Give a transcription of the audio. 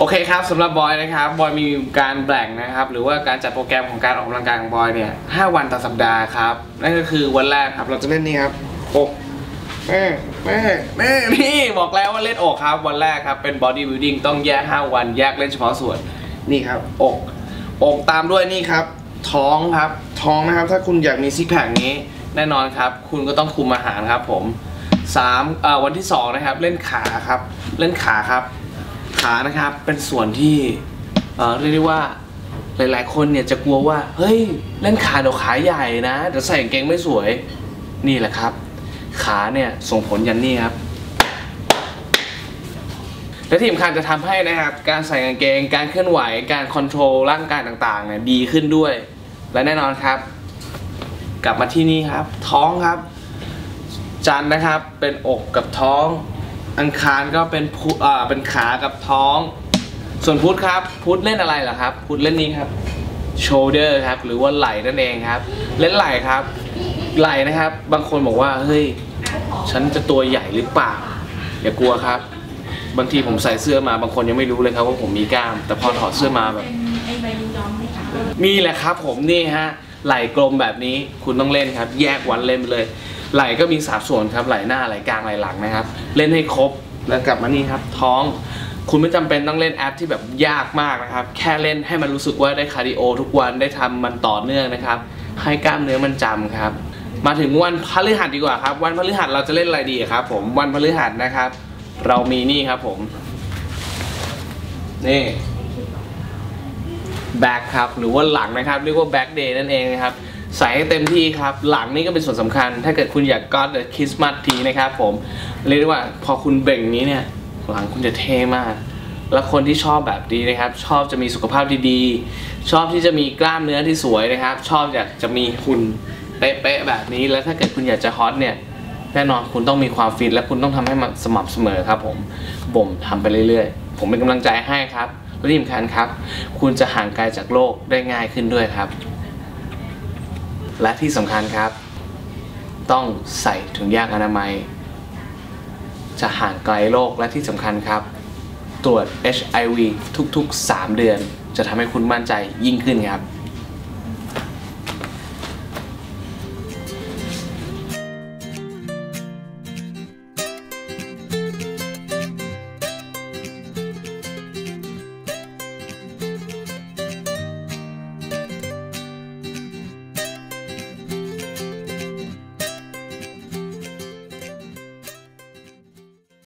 โอเคครับสำหรับบอยนะครับบอยมีการแบ่งนะครับ หรือว่าการจัดโปรแกรมของการออกกำลังกายของบอยเนี่ยห้าวันต่อสัปดาห์ครับนั่นก็คือวันแรกครับเราจะเล่นนี่ครับอกแม่แม่แม่นี่บอกแล้วว่าเล่นอกครับวันแรกครับเป็นบอดี้บิ l ดิ้งต้องแยก 5 วันแยกเล่นเฉพาะส่วนนี่ครับอกอกตามด้วยนี่ครับ ท้องครับ ท้องนะครับ ถ้าคุณอยากมีซิกแพคนี้แน่นอนครับ คุณก็ต้องคุมอาหารครับผมสามเอ่อวันที่สองนะครับเล่นขาครับ เล่นขาครับ ขานะครับเป็นส่วนที่เรียกได้ว่าหลาย ๆ คนเนี่ยจะกลัวว่าเฮ้ยเล่นขาเดี๋ยวขาใหญ่นะเดี๋ยวใส่กางเกงไม่สวยนี่แหละครับ ขาเนี่ยส่งผลยันนี่ครับและที่สำคัญจะทำให้นะครับการใส่กางเกงการเคลื่อนไหวการคอนโทรลร่างกายต่างๆเนี่ยดีขึ้นด้วย และแน่นอนครับ กลับมาที่นี่ครับ ท้องครับ จันนะครับเป็นอกกับท้อง อังคารก็เป็นพุอ่าเป็นขากับท้อง ส่วนพุธครับพุธเล่นอะไรเหรอครับ พุธเล่นนี้ครับ shoulder ครับ หรือว่าไหล่นั่นเองครับ เล่นไหล่ครับ ไหล่นะครับ บางคนบอกว่าเฮ้ยฉันจะตัวใหญ่หรือเปล่าอย่ากลัวครับ บางทีผมใส่เสื้อมาบางคนยังไม่รู้เลยครับว่าผมมีกล้าม แต่พอถอดเสื้อมาแบบมีแหละครับ ผมนี่ฮะไหล่กลมแบบนี้คุณต้องเล่นครับ แยกวันเล่นไปเลย ไหล่ก็มีสามส่วนครับไหล่หน้าไหล่กลางไหล่หลังนะครับ เล่นให้ครบแล้วกลับมานี่ครับท้องคุณไม่จำเป็นต้องเล่นแอปที่แบบยากมากนะครับ แค่เล่นให้มันรู้สึกว่าได้คาร์ดิโอทุกวันได้ทำมันต่อเนื่องนะครับ ให้กล้ามเนื้อมันจำครับ มาถึงวันพฤหัสดีกว่าครับ วันพฤหัสเราจะเล่นอะไรดีครับ ผมวันพฤหัสนะครับ เรามีนี่ครับผมนี่แบ็คครับหรือว่าหลังนะครับเรียกว่าแบ็คเดย์นั่นเองนะครับ ใส่ให้เต็มที่ครับ หลังนี่ก็เป็นส่วนสำคัญ ถ้าเกิดคุณอยากก็เดอะคริสต์มาสทีนะครับผม เรียกได้ว่าพอคุณเบ่งนี้เนี่ย หลังคุณจะเท่มาก แล้วคนที่ชอบแบบนี้นะครับ ชอบจะมีสุขภาพดีๆ ชอบที่จะมีกล้ามเนื้อที่สวยนะครับ ชอบอยากจะมีหุ่นเป๊ะๆแบบนี้ แล้วถ้าเกิดคุณอยากจะฮอตเนี่ยแน่นอนคุณต้องมีความฟิตและคุณต้องทำให้มันสม่ำเสมอครับผมบ่มทำไปเรื่อยๆ ผมเป็นกำลังใจให้ครับและที่สำคัญครับ คุณจะห่างไกลจากโลกได้ง่ายขึ้นด้วยครับ และที่สำคัญครับ ต้องใส่ถุงยางอนามัย จะห่างไกลโรคและที่สำคัญครับ ตรวจ HIV ทุกๆ 3 เดือน จะทำให้คุณมั่นใจยิ่งขึ้นครับ